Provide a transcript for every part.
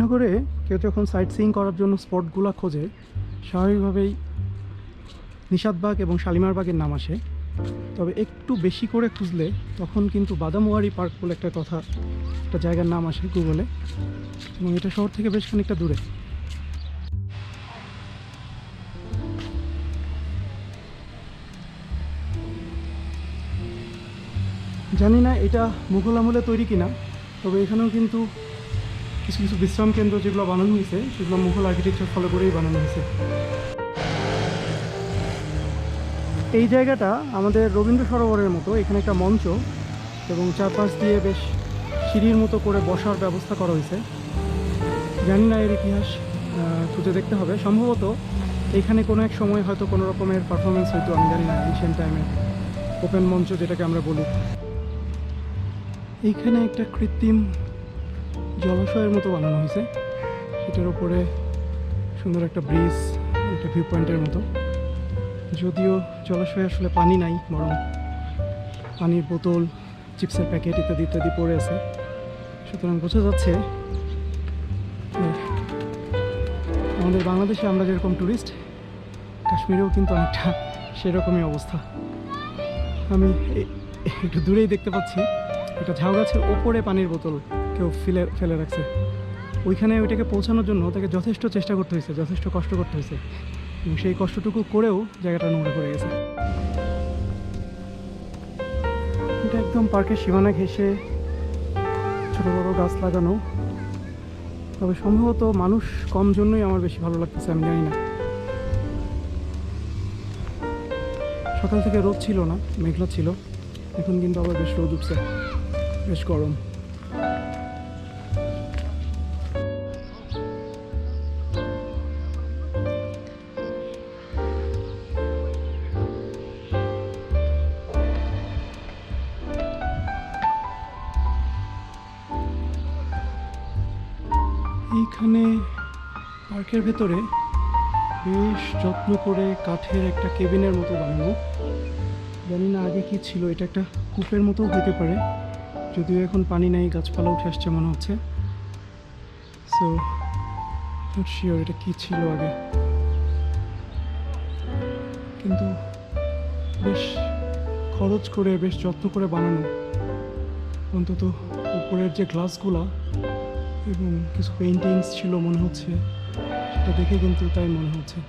শ্রীনগরে কেউ যখন সাইট সিইং করার জন্য স্পটগুলো খোঁজে। স্বাভাবিকভাবেই নিষাদবাগ এবং শালিমার শালিমারবাগের নাম আসে। তবে একটু বেশি করে খুঁজলে তখন কিন্তু বাদামওয়ারি পার্ক বলে একটা কথা, একটা জায়গার নাম আসে গুগলে। এবং এটা শহর থেকে বেশ খানিকটা দূরে। জানি না এটা মুঘল আমলে তৈরি কিনা, তবে এখানেও কিন্তু কিছু কিছু বিশ্রাম কেন্দ্র যেগুলো বানানো হয়েছে, সেগুলো মুঘল আর্কিটেকচার ফলো করেই বানানো হয়েছে। এই জায়গাটা আমাদের রবীন্দ্র সরোবরের মতো, এখানে একটা মঞ্চ এবং চারপাশ দিয়ে বেশ সিঁড়ির মতো করে বসার ব্যবস্থা করা হয়েছে। জানি না এর ইতিহাস খুঁজে দেখতে হবে। সম্ভবত এখানে কোনো এক সময় হয়তো কোনো রকমের পারফরমেন্স হয়তো, আমি জানি না এনশিয়ান টাইমে ওপেন মঞ্চ যেটাকে আমরা বলি। এইখানে একটা কৃত্রিম জলাশয়ের মতো বানানো হয়েছে। সেটার উপরে সুন্দর একটা ব্রিজ, একটা ভিউ পয়েন্টের মতো। যদিও জলাশয়ে আসলে পানি নাই, বরং পানির বোতল, চিপসের প্যাকেট ইত্যাদি ইত্যাদি পড়ে আছে। সুতরাং বোঝা যাচ্ছে, আমাদের বাংলাদেশে আমরা যেরকম ট্যুরিস্ট কাশ্মীরেও কিন্তু অনেকটা সেরকমই অবস্থা। আমি একটু দূরেই দেখতে পাচ্ছি, একটা ঝাউ গাছের ওপরে পানির বোতল। কেউ ফেলে ফেলে রাখছে। ওইখানে ওইটাকে পৌঁছানোর জন্য তাকে যথেষ্ট চেষ্টা করতে হয়েছে, যথেষ্ট কষ্ট করতে হয়েছে। এবং সেই কষ্টটুকু করেও জায়গাটা নোংরা করে গেছে। এটা একদম পার্কের সীমানা ঘেঁষে ছোট বড় গাছ লাগানো। তবে সম্ভবত মানুষ কম জন্যই আমার বেশি ভালো লাগতেছে, আমি জানি না। সকাল থেকে রোদ ছিল না, মেঘলা ছিল। এখন কিন্তু আবার বেশ রোদ উঠছে, বেশ গরম। এইখানে পার্কের ভেতরে বেশ যত্ন করে কাঠের একটা কেবিনের মতো বানানো। জানি না আগে কি ছিল, এটা একটা কূপের মতো হইতে পারে। যদিও এখন পানি নাই, গাছপালা উঠে আসছে মনে হচ্ছে। সো শিওর এটা কি ছিল আগে। কিন্তু বেশ খরচ করে, বেশ যত্ন করে বানানো। অন্তত উপরের যে গ্লাসগুলা এবং কিছু পেইন্টিংস ছিল মনে হচ্ছে। সেটা দেখে কিন্তু তাই মনে হচ্ছে।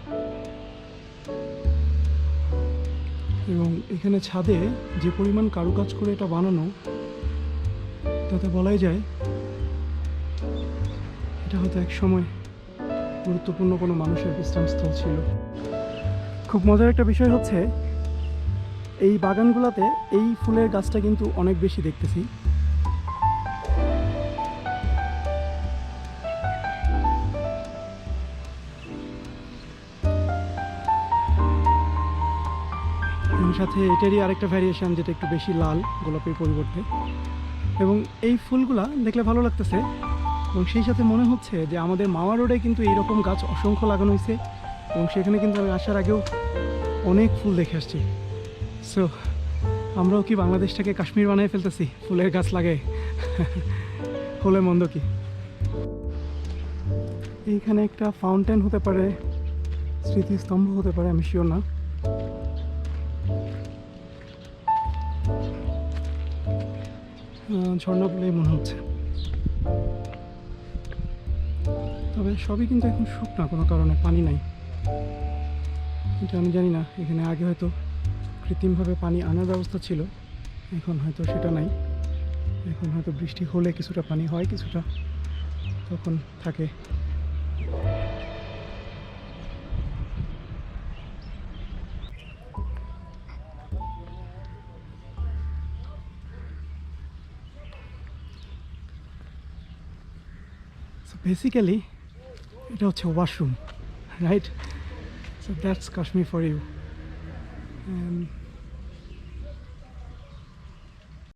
এবং এখানে ছাদে যে পরিমাণ কারুকাজ করে এটা বানানো, তাতে বলাই যায়, এটা হয়তো এক সময় গুরুত্বপূর্ণ কোনো মানুষের বিশ্রামস্থল ছিল। খুব মজার একটা বিষয় হচ্ছে, এই বাগানগুলোতে এই ফুলের গাছটা কিন্তু অনেক বেশি দেখতেছি। সাথে এটারই আরেকটা ভ্যারিয়েশন যেটা একটু বেশি লাল গোলাপের পরিবর্তে। এবং এই ফুলগুলা দেখলে ভালো লাগতেছে। এবং সেই সাথে মনে হচ্ছে যে আমাদের মাওয়া রোডে কিন্তু এইরকম গাছ অসংখ্য লাগানো হয়েছে। এবং সেখানে কিন্তু আমি আসার আগেও অনেক ফুল দেখে আসছি। সো আমরাও কি বাংলাদেশটাকে কাশ্মীর বানিয়ে ফেলতেছি? ফুলের গাছ লাগে। হলে মন্দ কি? এইখানে একটা ফাউন্টেন হতে পারে, স্মৃতিস্তম্ভ হতে পারে, আমি শিওর না। ঝর্ণা বলেই মনে হচ্ছে। তবে সবই কিন্তু এখন শুকনা কোনো কারণে পানি নাই। কিন্তু আমি জানি না, এখানে আগে হয়তো কৃত্রিমভাবে পানি আনার ব্যবস্থা ছিল, এখন হয়তো সেটা নাই। এখন হয়তো বৃষ্টি হলে কিছুটা পানি হয়, কিছুটা তখন থাকে। সো বেসিক্যালি এটা হচ্ছে washroom right so that's Kashmir for you